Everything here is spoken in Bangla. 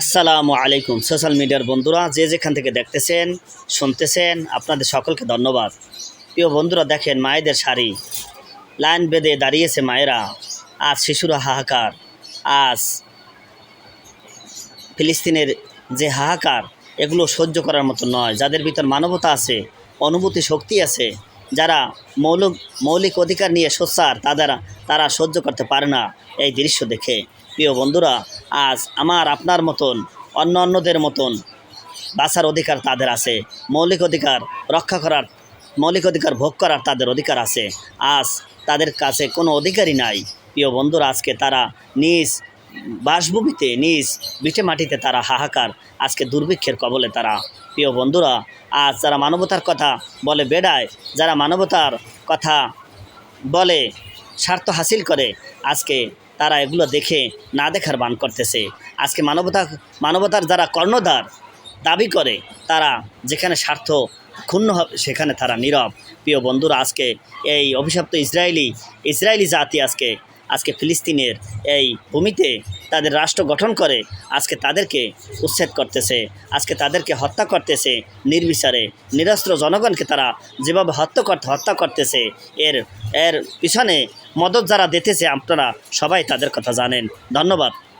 আসসালামু আলাইকুম। সোশ্যাল মিডিয়ার বন্ধুরা, যে যেখান থেকে দেখতেছেন, শুনতেছেন, আপনাদের সকলকে ধন্যবাদ। প্রিয় বন্ধুরা, দেখেন মায়েদের শাড়ি। লাইন বেঁধে দাঁড়িয়েছে মায়েরা। আজ শিশুরা হাহাকার। আজ ফিলিস্তিনের যে হাহাকার, এগুলো সহ্য করার মতো নয়। যাদের ভিতর মানবতা আছে, অনুভূতি শক্তি আছে, যারা মৌলিক মৌলিক অধিকার নিয়ে সোচ্চার, তাদের তারা সহ্য করতে পারে না এই দৃশ্য দেখে। প্রিয় বন্ধুরা, আজ আমার আপনার মতন অন্য অন্যদের মতন বাঁচার অধিকার তাদের আছে। মৌলিক অধিকার রক্ষা করার, মৌলিক অধিকার ভোগ করার তাদের অধিকার আছে। আজ তাদের কাছে কোনো অধিকারই নাই। প্রিয় বন্ধুরা, আজকে তারা নিজ বাসভূমিতে, নিজ বিটে মাটিতে তারা হাহাকার, আজকে দুর্ভিক্ষের কবলে তারা। প্রিয় বন্ধুরা, আজ যারা মানবতার কথা বলে বেড়ায়, যারা মানবতার কথা বলে স্বার্থ হাসিল করে আজকে তারা এগুলো দেখে না দেখার বান করতেছে। আজকে মানবতা, মানবতার যারা কর্ণধার দাবি করে, তারা যেখানে স্বার্থ ক্ষুণ্ণ হবে সেখানে তারা নীরব। প্রিয় বন্ধুরা, আজকে এই অভিশপ্ত ইসরায়েলি ইসরায়েলি জাতি আজকে আজকে ফিলিস্তিনের এই ভূমিতে তাদের রাষ্ট্র গঠন করে, আজকে তাদেরকে উচ্ছেদ করতেছে, আজকে তাদেরকে হত্যা করতেছে, নির্বিচারে নিরস্ত্র জনগণকে তারা যেভাবে হত্যা করতে, হত্যা করতেছে, এর এর পিছনে মদত যারা দিতেছে, আপনারা সবাই তাদের কথা জানেন। ধন্যবাদ।